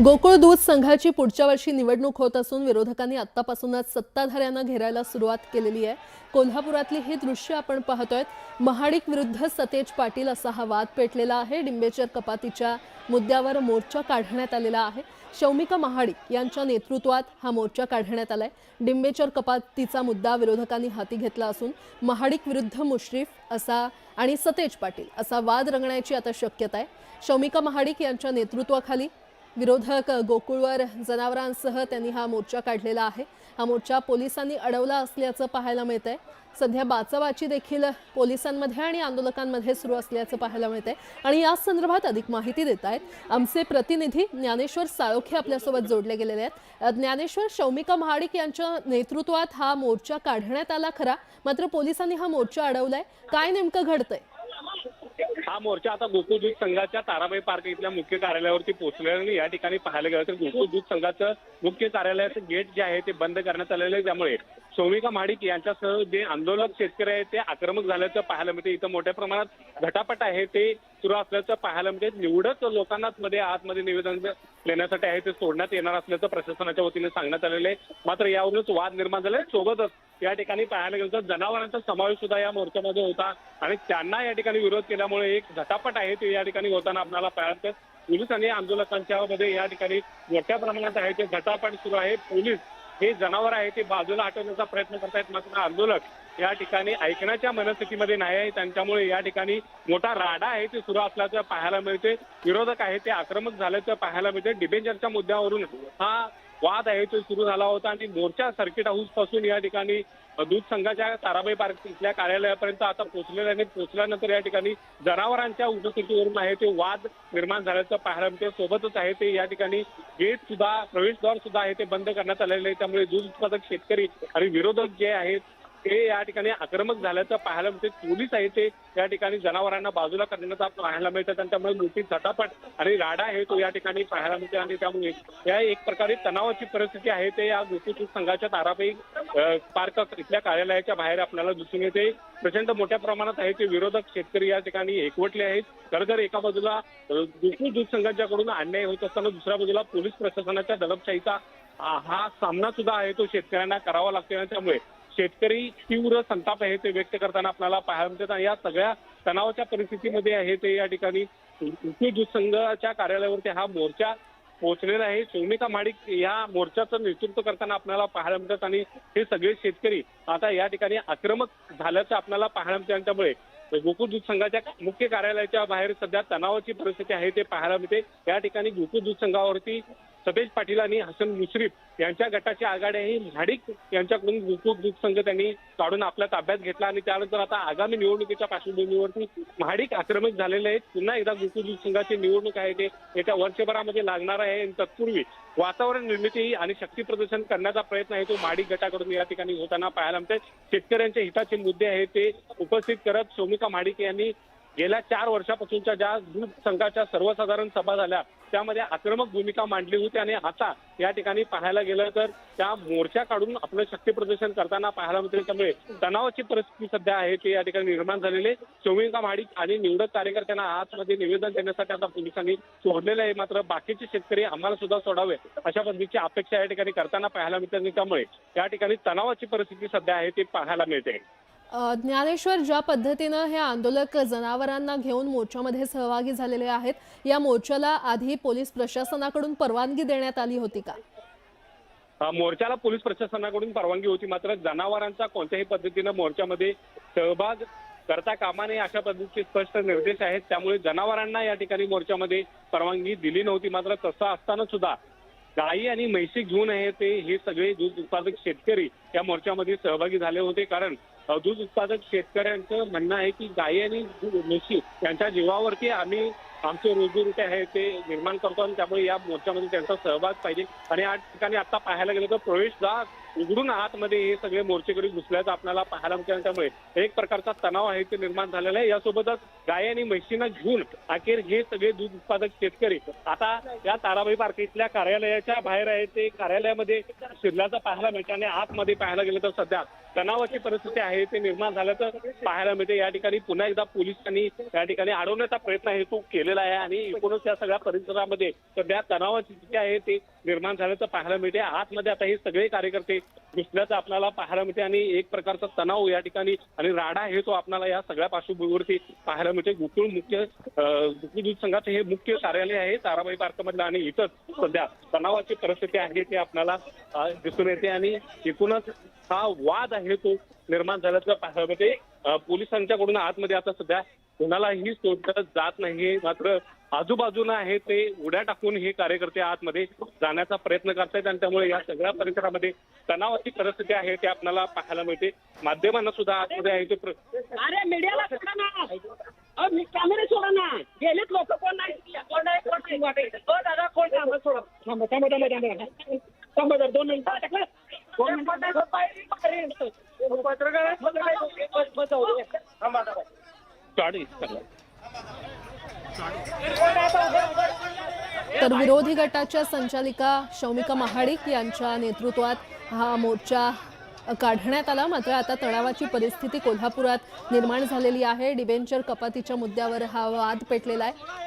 गोकुळ दूध संघाची पुढच्या वर्षी निवडणूक होत असून विरोधकांनी आत्तापासूनच सत्ताधाऱ्यांना घेरायला सुरुवात केलेली आहे. कोल्हापुरातली ही दृश्य आपण पाहतोय. महाडिक विरुद्ध सतेज पाटील असा हा वाद पेटलेला आहे. डिंबेचर कपातीच्या मुद्द्यावर मोर्चा काढण्यात आलेला आहे. शौमिका महाडिक यांच्या नेतृत्वात हा मोर्चा काढण्यात आलाय. डिंबेचर कपातीचा मुद्दा विरोधकांनी हाती घेतला असून महाडिक विरुद्ध मुश्रीफ असा आणि सतेज पाटील असा वाद रंगण्याची आता शक्यता आहे. शौमिका महाडिक यांच्या नेतृत्वाखाली विरोधक गोकुळवर जनावरांसह त्यांनी हा मोर्चा काढलेला आहे. हा मोर्चा पोलिसांनी अडवला असल्याचं पाहायला मिळत आहे सध्या बाचाबाची देखील पोलिसांमध्ये आणि आंदोलकांमध्ये सुरू असल्याचं पाहायला मिळत आहे आणि या संदर्भात अधिक माहिती देत आहेत. आमचे प्रतिनिधी ज्ञानेश्वर साळोखे आपल्यासोबत जोडले गेलेले आहेत. ज्ञानेश्वर शौमिका महाडिक यांच्या नेतृत्वात हा मोर्चा काढण्यात आला खरा. मात्र पोलिसांनी हा मोर्चा अडवलाय. काय नेमकं घडतंय? हा मोर्चा आता गोकुळ दूध संघाच्या ताराबाई पार्क इथल्या मुख्य कार्यालयावरती पोहोचलेला आणि या ठिकाणी पाहायला गेलं तर गोकुळ दूध संघाचं मुख्य कार्यालयाचं गेट जे आहे ते बंद करण्यात आलेलं आहे. त्यामुळे सोमिका महाडिक यांच्यासह जे आंदोलक शेतकरी आहेत ते आक्रमक झाल्याचं पाहायला मिळते इथं मोठ्या प्रमाणात घटापट आहे ते सुरू असल्याचं पाहायला मिळते निवडक लोकांना मध्ये आतमध्ये निवेदन देण्यासाठी आहे ते सोडण्यात येणार असल्याचं प्रशासनाच्या वतीने सांगण्यात आलेलं आहे. मात्र यावरूनच वाद निर्माण झाले सोबतच या ठिकाणी पाहायला गेलं तर जनावरांचा समावेश सुद्धा या मोर्चामध्ये होता. आणि त्यांना या ठिकाणी विरोध केल्यामुळे एक झटापट आहे ते या ठिकाणी होताना आपल्याला पाहायला पोलीस आणि आंदोलकांच्या मध्ये या ठिकाणी मोठ्या प्रमाणात आहे ते झटापट सुरू आहे. पोलीस हे जनावर आहे ते बाजूला हटवण्याचा प्रयत्न करतायत. मात्र आंदोलक या ठिकाणी ऐकण्याच्या मनस्थितीमध्ये नाही आहे. त्यांच्यामुळे या ठिकाणी मोठा राडा आहे ते सुरू असल्याचं पाहायला मिळते विरोधक आहे ते आक्रमक झाल्याचं पाहायला मिळते डिबेंचरच्या मुद्द्यावरून हा वाद आहे तो सुरू झाला होता. आणि मोर्चा सर्किट हाऊसपासून या ठिकाणी दूध संघाच्या ताराबाई पार्क इथल्या कार्यालयापर्यंत आता पोहोचलेला आणि पोहोचल्यानंतर या ठिकाणी जनावरांच्या उपस्थितीवरून आहे ते वाद निर्माण झाल्याचं पाहायला मिळते सोबतच आहे ते या ठिकाणी गेट सुद्धा प्रवेशद्वार सुद्धा आहे ते बंद करण्यात आलेले आहे. त्यामुळे दूध उत्पादक शेतकरी आणि विरोधक जे आहेत ते या ठिकाणी आक्रमक झाल्याचं पाहायला मिळते पोलीस आहे ते या ठिकाणी जनावरांना बाजूला करण्याचा पाहायला मिळतं आणि त्यामुळे मोठी झटापट आणि राडा आहे तो या ठिकाणी पाहायला मिळते आणि त्यामुळे या एक प्रकारे तणावाची परिस्थिती आहे ते या गोष्टी संघाच्या ताराबाई पार्क इथल्या कार्यालयाच्या बाहेर आपल्याला दिसून येते. प्रचंड मोठ्या प्रमाणात आहे ते विरोधक शेतकरी या ठिकाणी एकवटले आहेत. खरं तर एका बाजूला दुसरी दूध संघाच्याकडून अन्याय होत असताना दुसऱ्या बाजूला पोलीस प्रशासनाच्या दडपशाहीचा हा सामना सुद्धा आहे तो शेतकऱ्यांना करावा लागतो आणि त्यामुळे शेतकरी तीव्र संताप आहे ते व्यक्त करताना आपल्याला पाहायला मिळतात. आणि या सगळ्या तणावाच्या परिस्थितीमध्ये आहे ते या ठिकाणी कृषी दूध संघाच्या कार्यालयावरती हा मोर्चा पोहोचलेला आहे. सोमिका माडिक या मोर्चाचं नेतृत्व करताना आपल्याला पाहायला मिळतात. आणि हे सगळे शेतकरी आता या ठिकाणी आक्रमक झाल्याचं आपल्याला पाहायला मिळते. आणि त्यामुळे गोकुळ दूध संघाच्या मुख्य कार्यालयाच्या बाहेर सध्या तणावाची परिस्थिती आहे ते पाहायला मिळते. या ठिकाणी गोकुळ दूध संघावरती सतेज पाटील आणि हसन मुश्रीफ यांच्या गटाची आघाड्याही म्हाडिक यांच्याकडून गोकुळ दूध संघ त्यांनी काढून आपल्या ताब्यात घेतला आणि त्यानंतर आता आगामी निवडणुकीच्या पार्श्वभूमीवरती म्हाडिक आक्रमक झालेले आहेत. पुन्हा एकदा गोकुळ संघाची निवडणूक आहे ते. येत्या वर्षभरामध्ये लागणार आहे आणि तत्पूर्वी वातावरण निर्मिती आणि शक्ती प्रदर्शन करण्याचा प्रयत्न आहे तो महाडिक गटाकडून या ठिकाणी होताना पाहायला मिळते शेतकऱ्यांच्या हिताचे मुद्दे आहेत ते उपस्थित करत सोमिका महाडिक यांनी गेल्या चार वर्षापासूनच्या ज्या दूध संघाच्या सर्वसाधारण सभा झाल्या त्यामध्ये आक्रमक भूमिका मांडली होती आणि आता या ठिकाणी पाहायला गेलं तर त्या मोर्चा काढून आपलं शक्ती प्रदर्शन करताना पाहायला मिळते त्यामुळे तणावाची परिस्थिती सध्या आहे ती या ठिकाणी निर्माण झालेली शौमिका महाडिक आणि निवडक कार्यकर्त्यांना आतमध्ये निवेदन देण्यासाठी आता पोलिसांनी सोडलेलं आहे. मात्र बाकीचे शेतकरी आम्हाला सुद्धा सोडावे अशा पद्धतीची अपेक्षा या ठिकाणी करताना पाहायला मिळते त्यामुळे या ठिकाणी तणावाची परिस्थिती सध्या आहे ती पाहायला मिळते. ज्ञानेश्वर ज्या पद्धतीनं हे आंदोलक जनावरांना घेऊन मोर्चामध्ये सहभागी झालेले आहेत या मोर्चाला आधी पोलीस प्रशासनाकडून परवानगी देण्यात आली होती का? मोर्चाला पोलीस प्रशासनाकडून परवानगी होती मात्र जनावरांचा कोणत्याही पद्धतीनं मोर्चामध्ये सहभाग करता कामा नये अशा पद्धतीचे स्पष्ट निर्देश आहेत. त्यामुळे जनावरांना या ठिकाणी मोर्चामध्ये परवानगी दिली नव्हती मात्र तसं असताना सुद्धा गायी आणि म्हैशी घेऊन आहे ते हे सगळे दूध उत्पादक शेतकरी या मोर्चामध्ये सहभागी झाले होते. कारण दूध उत्पादक शेतकऱ्यांचं म्हणणं आहे की गायी आणि दूध- म्हशी यांच्या जीवावरती आम्ही आमचे रोजीरोटी आहे ते निर्माण करतो आणि त्यामुळे या मोर्चामध्ये त्यांचा सहभाग पाहिजे. आणि या ठिकाणी आता पाहायला गेलं तर प्रवेशद्वार उघडून आतमध्ये हे सगळे मोर्चेकरी घुसल्याचं आपल्याला पाहायला मिळतं त्यामुळे एक प्रकारचा तणाव आहे ते निर्माण झालेला आहे. यासोबतच गाय आणि म्हशींना घेऊन अखेर हे सगळे दूध उत्पादक शेतकरी आता या ताराबाई पार्क इथल्या कार्यालयाच्या बाहेर आहे. ते कार्यालयामध्ये शिरल्याचं पाहायला मिळतं आणि आतमध्ये पाहायला गेलं तर सध्या तणावाची परिस्थिती आहे. ते निर्माण झाल्याचं पाहायला मिळते या ठिकाणी पुन्हा एकदा पोलिसांनी या ठिकाणी अडवण्याचा प्रयत्न हे तो केलेला आहे. आणि एकूणच या सगळ्या परिसरामध्ये सध्या तणावाची स्थिती आहे. ते निर्माण झाल्याचं पाहायला मिळते. आतमध्ये आता हे सगळे कार्यकर्ते घुसल्याचं आपल्याला पाहायला मिळते आणि एक प्रकारचा तणाव या ठिकाणी आणि राडा हे तो आपल्याला या सगळ्या पार्श्वभूमीवरती पाहायला मिळते. गोकुळ मुख्य गोकुळ दूध संघाचं हे मुख्य कार्यालय आहे ताराबाई पार्कमधलं आणि इथंच सध्या तणावाची परिस्थिती आहे ते आपल्याला दिसून येते आणि एकूणच हा वाद आहे तो निर्माण झाल्याचं पाहायला मिळते. पोलिसांच्याकडून आतमध्ये आता सध्या कोणालाही सोडलं जात नाही मात्र आजूबाजूला आहे ते उड्या टाकून हे कार्यकर्ते आतमध्ये जाण्याचा प्रयत्न करतायत आणि त्यामुळे या सगळ्या परिसरामध्ये तणावाची परिस्थिती आहे ते आपल्याला पाहायला मिळते माध्यमांना सुद्धा आतमध्ये आहे ते अरे मीडियाला सोडा ना मी कॅमेरे सोडा ना गेलेत लोक कोण नाही कोण नाही कोण नाही वाटे हो दादा कोण थांबा सोडा थांबा थांबा थांबा थांबा थांबा जरा दोन मिनिटं दोन पत्रकार बसवलं थांबा थांबा चाळीस तर विरोधी गटाच्या संचालिका शौमिका महाडिक यांच्या नेतृत्वात हा मोर्चा काढण्यात आला. मात्र आता तणावाची परिस्थिती कोल्हापुरात निर्माण झालेली आहे. डिबेंचर कपातीच्या मुद्द्यावर हा वाद पेटलेला आहे.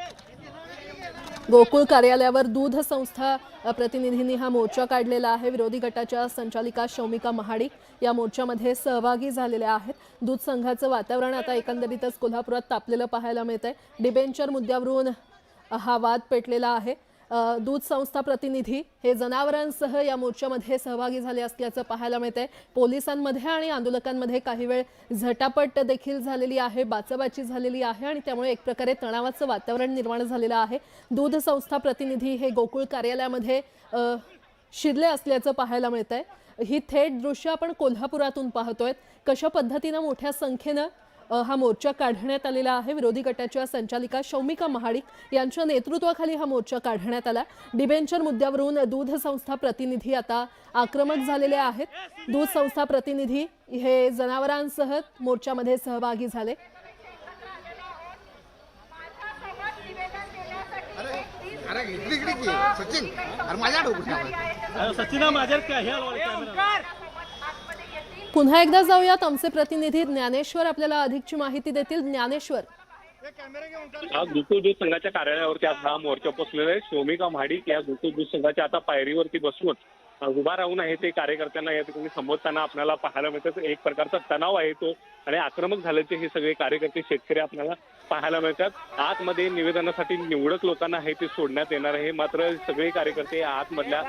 गोकुळ कार्यालयावर दूध संस्था प्रतिनिधींनी हा मोर्चा काढलेला आहे. विरोधी गटाच्या संचालिका शौमिका महाडिक या मोर्चामध्ये सहभागी झालेल्या आहेत. दूध संघाचं वातावरण आता एकंदरीतच कोल्हापुरात तापलेलं पाहायला मिळतंय. डिबेंचर मुद्द्यावरून हा वाद पेटलेला आहे. दूध संस्था प्रतिनिधी हे जनावरांसह या मोर्चामध्ये सहभागी झाले असल्याचं पाहायला मिळतंय. पोलिसांमध्ये आणि आंदोलकांमध्ये काही वेळ झटापट देखील झालेली आहे बाचाबाची झालेली आहे आणि त्यामुळे एक प्रकारे तणावाचं वातावरण निर्माण झालेलं आहे. दूध संस्था प्रतिनिधी हे गोकुळ कार्यालयामध्ये शिरले असल्याचं पाहायला मिळतंय. ही थेट दृश्य आपण कोल्हापुरातून पाहतोय. कशा पद्धतीनं मोठ्या संख्येनं हा मोर्चा काढण्यात आलेला आहे. विरोधी गटाच्या संचालिका शौमिका महाडिक यांच्या नेतृत्वाखाली हा मोर्चा काढण्यात आला. डिबेंचर मुद्द्यावरून दूध संस्था प्रतिनिधी आता आक्रमक झालेले आहेत. दूध संस्था प्रतिनिधी हे जनावरांसह मोर्चामध्ये सहभागी झाले. सचिन. अरे माझ्या डोकं सचिना माझ्यावर काय हे आलो कॅमेरा पुन्हा एकदा जाऊयात. आमचे प्रतिनिधी ज्ञानेश्वर आपल्याला अधिकची माहिती देतील. ज्ञानेश्वर. आज दूध संघाच्या कार्यालयावरती आज हा मोर्चा पोचलेला आहे. शोमिका महाडिक या गोकुळ दूध संघाच्या आता पायरीवरती बसून उभा राहून आहे ते कार्यकर्त्यांना या ठिकाणी संबोधताना आपल्याला पाहायला मिळतं. एक प्रकारचा तणाव आहे तो आणि आक्रमक झाल्याचे हे सगळे कार्यकर्ते शेतकरी आपल्याला पाहायला मिळतात. आतमध्ये निवेदनासाठी निवडक लोकांना आहे ते सोडण्यात येणार आहे. मात्र सगळे कार्यकर्ते आतमधल्या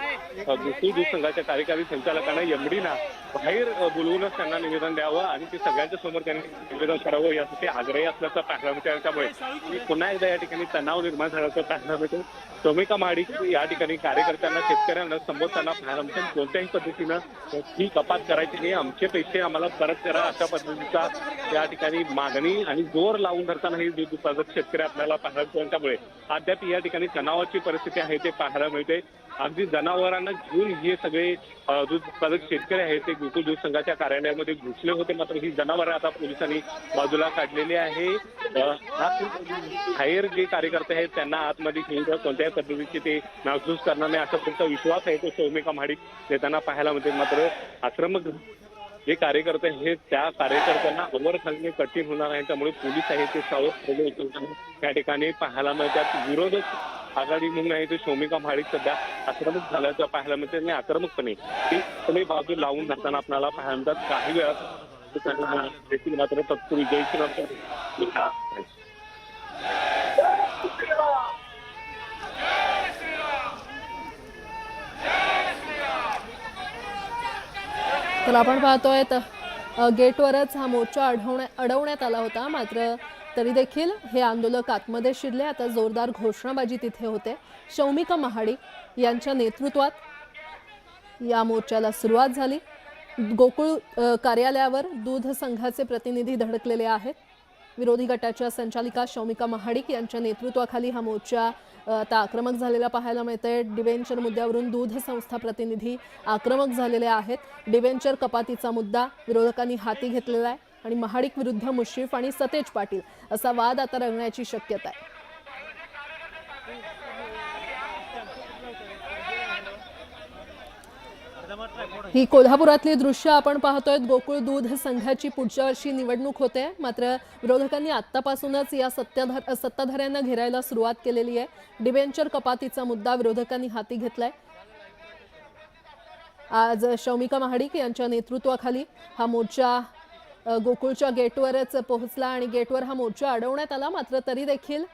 दुसरी दूध संघाच्या कार्यकारी संचालकांना एमडीना बाहेर बोलवूनच त्यांना निवेदन द्यावं आणि ते सगळ्यांच्या समोर त्यांनी निवेदन करावं यासाठी आग्रही असल्याचं पाहायला मिळतं त्यामुळे पुन्हा एकदा या ठिकाणी तणाव निर्माण झाल्याचं पाहायला मिळतं शोमिका महाडिक या ठिकाणी कार्यकर्त्यांना शेतकऱ्यांना संबोधताना पाहायला मिळतं कोणत्याही पद्धतीनं ही कपात करायची नाही. आमचे पैसे आम्हाला परत करा अशा पद्धतीचा त्या ठिकाणी मागणी आणि जोर लावून धरताना हे दूध उत्पादक शेतकरी आपल्याला पाहायला मिळतो त्यामुळे अद्याप या ठिकाणी तणावाची परिस्थिती आहे ते पाहायला मिळते अगदी जनावरांना घेऊन हे सगळे दूध उत्पादक शेतकरी आहेत ते गोकुळ दूध संघाच्या कार्यालयामध्ये घुसले होते. मात्र ही जनावरं आता पोलिसांनी बाजूला काढलेली आहे. बाहेर जे कार्यकर्ते आहेत त्यांना आतमध्ये घेऊन कोणत्याही पद्धतीचे ते नासधूस करणार नाही. असा तुमचा विश्वास आहे तो सौमिका महाडिक देताना पाहायला मिळते मात्र आक्रमक जे कार्यकर्ते हे त्या कार्यकर्त्यांना अवर घालणे कठीण होणार आहे. त्यामुळे पोलीस आहे ते सावध ठेवले होते. त्या ठिकाणी पाहायला मिळतात विरोधक आघाडी म्हणून आहे ते शोमिका महाडिक सध्या आक्रमक झाल्याचं पाहायला मिळते आणि आक्रमकपणे ते बाजू लावून जाताना आपल्याला पाहायला मिळतात. काही वेळात देखील मात्र तत्पूर्वी जयश्री श्रीराम आपण पाहतोय तर गेटवरच हा मोर्चा अडवण्या अडवण्यात आला होता. मात्र तरी देखील हे आंदोलक आतमध्ये शिरले. आता जोरदार घोषणाबाजी तिथे होते. शौमिका महाडिक यांच्या नेतृत्वात या मोर्चाला सुरुवात झाली. गोकुळ कार्यालयावर दूध संघाचे प्रतिनिधी धडकलेले आहेत. विरोधी गटाच्या संचालिका शौमिका महाडिक यांच्या नेतृत्वाखाली हा मोर्चा आता आक्रमक झालेला पाहायला मिळतंय. डिवेंचर मुद्द्यावरून दूध संस्था प्रतिनिधी आक्रमक झालेले आहेत. डिवेंचर कपातीचा मुद्दा विरोधकांनी हाती घेतलेला आहे आणि महाडिक विरुद्ध मुश्रीफ आणि सतेज पाटील असा वाद आता रंगण्याची शक्यता आहे. ही कोल्हापुरातली दृश्य आपण पाहतोय. गोकुळ दूध संघाची पुढच्या वर्षी निवडणूक होते. मात्र विरोधकांनी आतापासूनच या सत्ताधार सत्ताधाऱ्यांना घेरायला सुरुवात केलेली आहे. डिबेंचर कपातीचा मुद्दा विरोधकांनी हाती घेतलाय. आज शौमिका महाडिक यांच्या नेतृत्वाखाली हा मोर्चा गोकुळच्या गेटवरच पोहोचला आणि गेटवर हा मोर्चा अडवण्यात आला. मात्र तरी देखील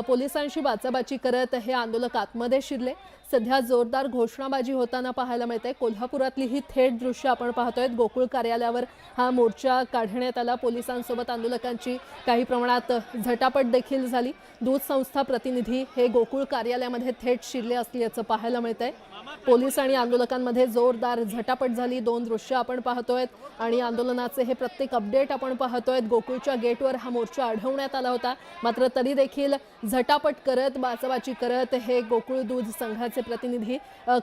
पोलिसांशी बाचाबाची करत हे आंदोलक आतमध्ये शिरले. सध्या जोरदार घोषणाबाजी होताना पाहायला मिळते. कोल्हापुरातली ही थेट दृश्य आपण पाहतोय. गोकुळ कार्यालयावर हा मोर्चा काढण्यात आला. पोलिसांसोबत आंदोलकांची काही प्रमाणात झटापट देखील झाली. दूध संस्था प्रतिनिधी हे गोकुळ कार्यालयामध्ये थेट शिरले असल्याचं पाहायला मिळतंय. पोलीस आणि आंदोलकांमध्ये जोरदार झटापट झाली. दोन दृश्य आपण पाहतोय आणि आंदोलनाचे हे प्रत्येक अपडेट आपण पाहतोय. गोकुळच्या गेटवर हा मोर्चा अडवण्यात आला होता. मात्र तरी देखील झटापट करत बाचाबाची करत हे गोकुळ दूध संघाचे प्रतिनिधी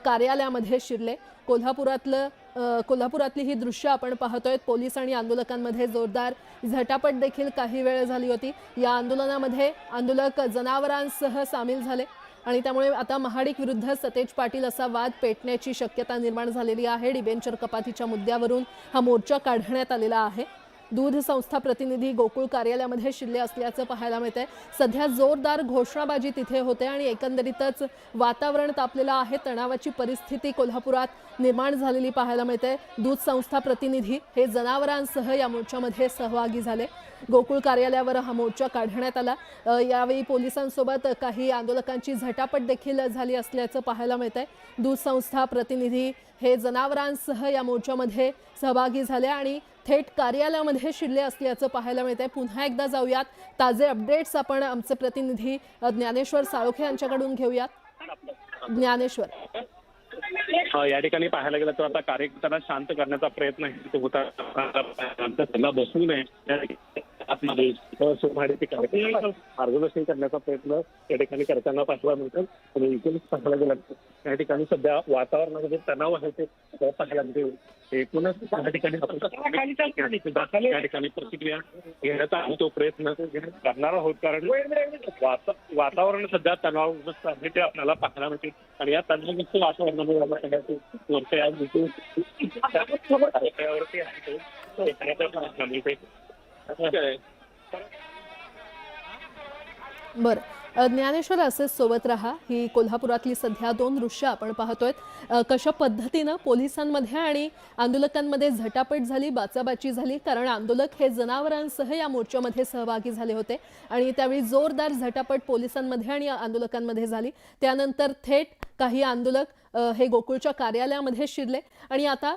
कार्यालयामध्ये शिरले. कोल्हापुरातलं कोल्हापुरातली ही दृश्य आपण पाहतोय. पोलीस आणि आंदोलकांमध्ये जोरदार झटापट देखील काही वेळ झाली होती. या आंदोलनामध्ये आंदोलक जनावरांसह सामील झाले. आणि त्यामुळे आता महाडिक विरुद्ध सतेज पाटील असा वाद पेटण्याची शक्यता निर्माण झालेली आहे. डिबेंचर कपातीच्या मुद्द्यावरून हा मोर्चा काढण्यात आलेला आहे. दूध संस्था प्रतिनिधी गोकुळ कार्यालयामध्ये शिरले असल्याचं पाहायला मिळतंय. सध्या जोरदार घोषणाबाजी तिथे होते आणि एकंदरीतच वातावरण तापलेलं आहे. तणावाची परिस्थिती कोल्हापुरात निर्माण झालेली पाहायला मिळते दूध संस्था प्रतिनिधी हे जनावरांसह या मोर्चामध्ये सहभागी झाले. गोकुळ कार्यालयावर हा मोर्चा काढण्यात आला. यावेळी पोलिसांसोबत काही आंदोलकांची झटापट देखील झाली असल्याचं पाहायला मिळतंय. दूध संस्था प्रतिनिधी हे जनावरांसह या मोर्चामध्ये सहभागी झाले आणि थेट कार्यालयामध्ये शिरले असल्याचं पाहायला मिळतंय. पुन्हा एकदा जाऊयात. ताजे अपडेट्स आपण आमचे प्रतिनिधी ज्ञानेश्वर साळोखे यांच्याकडून घेऊयात. ज्ञानेश्वर. या ठिकाणी पाहायला गेलं तर आता कार्यकर्त्यांना शांत करण्याचा प्रयत्न होता त्यांना नये आतमध्ये अ, सोमाडे ते कार्यकर्ते मार्गदर्शन करण्याचा प्रयत्न या ठिकाणी करताना पाहायला मिळतं. आणि इथून पाहायला गेलं तर या ठिकाणी सध्या वातावरणामध्ये तणाव आहे ते पाहायला मिळते. एकूणच त्या ठिकाणी आपण या ठिकाणी प्रतिक्रिया घेण्याचा आम्ही तो प्रयत्न करणार आहोत. कारण वाता- वातावरण सध्या तणावग्रस्त आहे ते आपल्याला पाहायला मिळते. आणि या तणावग्रस्त वातावरणामुळे मला सांगायचं वरच्या या ऋतू रस्त्यावरती आहे बर. बरं ज्ञानेश्वर असेच सोबत राहा. ही कोल्हापुरातली सध्या दोन दृश्य आपण पाहतोय. कशा पद्धतीनं पोलिसांमध्ये आणि आंदोलकांमध्ये झटापट झाली बाचाबाची झाली? कारण आंदोलक हे जनावरांसह या मोर्चामध्ये सहभागी झाले होते. आणि त्यावेळी जोरदार झटापट पोलिसांमध्ये आणि आंदोलकांमध्ये झाली. त्यानंतर थेट काही आंदोलक हे गोकुळच्या कार्यालयामध्ये शिरले. आणि आता